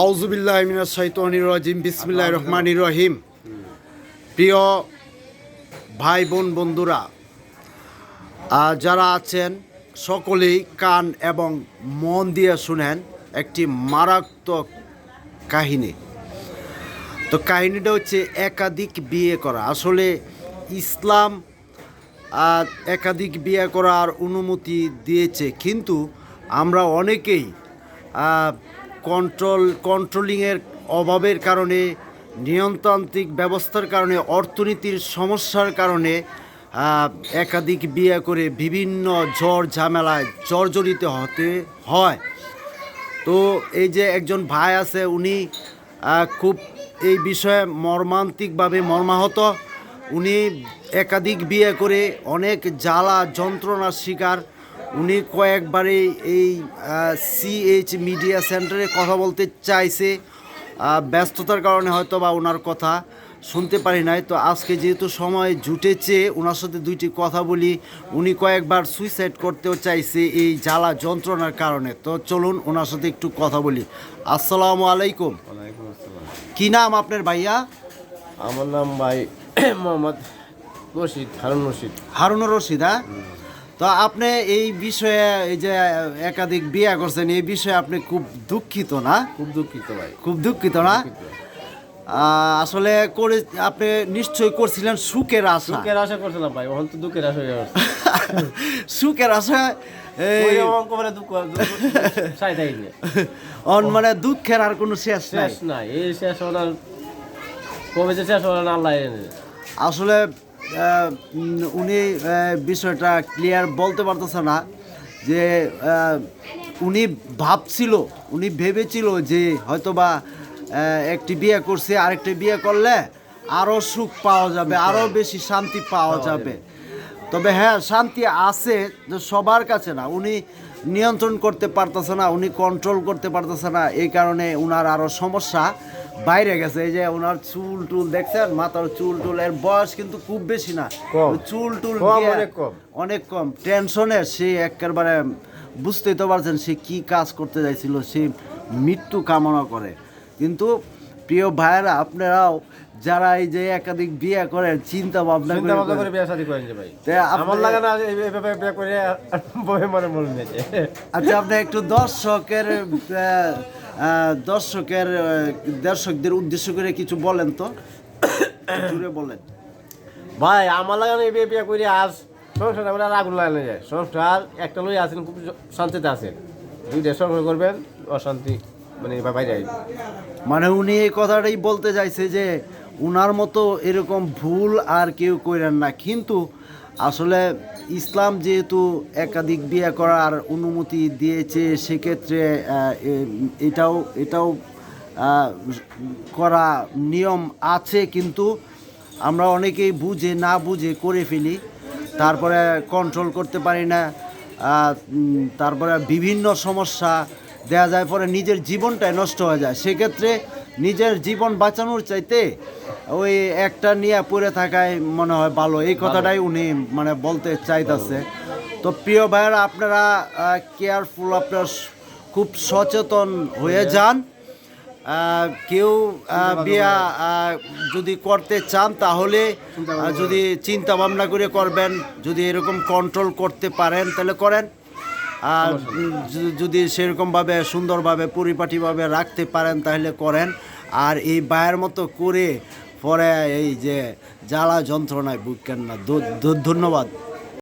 আউজুবিল্লাহ বিসমিল্লাহ রহমানির রহিম। প্রিয় ভাই বোন বন্ধুরা যারা আছেন, সকলেই কান এবং মন দিয়ে শুনেন একটি মারাত্মক কাহিনী। তো কাহিনীটা হচ্ছে একাধিক বিয়ে করা। আসলে ইসলাম একাধিক বিয়ে করার অনুমতি দিয়েছে। কিন্তু আমরা অনেকেই কন্ট্রোল কন্ট্রোলিংয়ের অভাবের কারণে নিয়ন্তান্ত্রিক ব্যবস্থার কারণে, অর্থনীতির সমস্যার কারণে একাধিক বিয়ে করে বিভিন্ন ঝড় ঝামেলায় জর্জরিত হতে হয়। তো এই যে একজন ভাই আছে, উনি খুব এই বিষয়ে মর্মান্তিকভাবে মর্মাহত। উনি একাধিক বিয়ে করে অনেক জ্বালা যন্ত্রণার শিকার। উনি কয়েকবারে এই সিএইচ মিডিয়া সেন্টারে কথা বলতে চাইছে। ব্যস্ততার কারণে হয়তো বা ওনার কথা শুনতে পারি নাই। তো আজকে যেহেতু সময় জুটেছে ওনার সাথে দুইটি কথা বলি। উনি কয়েকবার সুইসাইড করতেও চাইছে এই জ্বালা যন্ত্রণার কারণে। তো চলুন ওনার সাথে একটু কথা বলি। আসসালামু আলাইকুম। কি নাম আপনার ভাইয়া? আমার নাম ভাই মোহাম্মদ রশিদ হারুন রশিদ। হারুনুর রশিদ হ্যাঁ? তো আপনি এই বিষয়ে এই যে একাধিক বিয়ে করছেন এই বিষয়ে আপনি খুব দুঃখিত না? খুব দুঃখিত ভাই। খুব দুঃখিত না? আসলে করে আপনি নিশ্চয়ই করছিলেন সুখের আশা। দুঃখের আশা করছিলাম ভাই ওখান তো দুঃখের আশা হয়ে গেছে। সুখের আশা মানে। অন মানে দুঃখের আর কোনো শেষ নাই। এই শেষ হওয়ার কবে যে শেষ হওয়ার আল্লাহ জানে। আসলে উনি বিষয়টা ক্লিয়ার বলতে পারতেছে না যে উনি ভাবছিল উনি ভেবেছিল যে হয়তোবা একটি বিয়ে করছে আরেকটি বিয়ে করলে আরও সুখ পাওয়া যাবে আরও বেশি শান্তি পাওয়া যাবে। তবে হ্যাঁ শান্তি আছে যে সবার কাছে না উনি নিয়ন্ত্রণ করতে পারতেছে না উনি কন্ট্রোল করতে পারতেছে না এই কারণে উনার আরও সমস্যা। বাইরে গেছে এই যে ওনার চুল টুল দেখছেন? মাথার চুল টুল এর বয়স কিন্তু খুব বেশি না। চুল টুল অনেক কম। অনেক কম। টেনশনে সে একেবারে বুঝতেই তো পারছেন সে কি কাজ করতে চাইছিল সে মৃত্যু কামনা করে। কিন্তু প্রিয় ভাইয়েরা আপনারাও যারা এই যে একাধিক বিয়ে করেন চিন্তা ভাবনা চিন্তা ভাবনা করে করে বিয়ে শাদী করেন যে ভাই। আমার লাগে না এইভাবে বিয়ে করে মনে মনে আচ্ছা আপনি একটু দর্শকের দর্শকের দর্শকদের উদ্দেশ্য করে কিছু বলেন তো। জুড়ে বলেন। ভাই আমার লাগানো এই বিয়ে বিয়ে করে আজ সংসার আমরা আর আগুন লাগানো যায় সংসার একটা লই আছেন খুব শান্তিতে আছেন। দুইটা সংসার করবেন অশান্তি মানে বাইরে মানে উনি এই কথাটাই বলতে চাইছে যে উনার মতো এরকম ভুল আর কেউ করেন না। কিন্তু আসলে ইসলাম যেহেতু একাধিক বিয়ে করার অনুমতি দিয়েছে, সেক্ষেত্রে এটাও এটাও করা নিয়ম আছে, কিন্তু আমরা অনেকেই বুঝে না বুঝে করে ফেলি। তারপরে কন্ট্রোল করতে পারি না তারপরে বিভিন্ন সমস্যা দেয়া যায় পরে নিজের জীবনটাই নষ্ট হয়ে যায়। সেক্ষেত্রে নিজের জীবন বাঁচানোর চাইতে ওই একটা নিয়ে পড়ে থাকায় মনে হয় ভালো। এই কথাটাই উনি মানে বলতে চাইতেছে। তো প্রিয় ভাইয়েরা আপনারা কেয়ারফুল আপনারা খুব সচেতন হয়ে যান। কেউ বিয়া যদি করতে চান তাহলে যদি চিন্তা ভাবনা করে করবেন যদি এরকম কন্ট্রোল করতে পারেন তাহলে করেন। আর যদি সেরকমভাবে সুন্দরভাবে পরিপাটিভাবে রাখতে পারেন তাহলে করেন। আর এই বায়ের মতো করে পরে এই যে জ্বালা যন্ত্রণায় বুক কেন না ধন্যবাদ।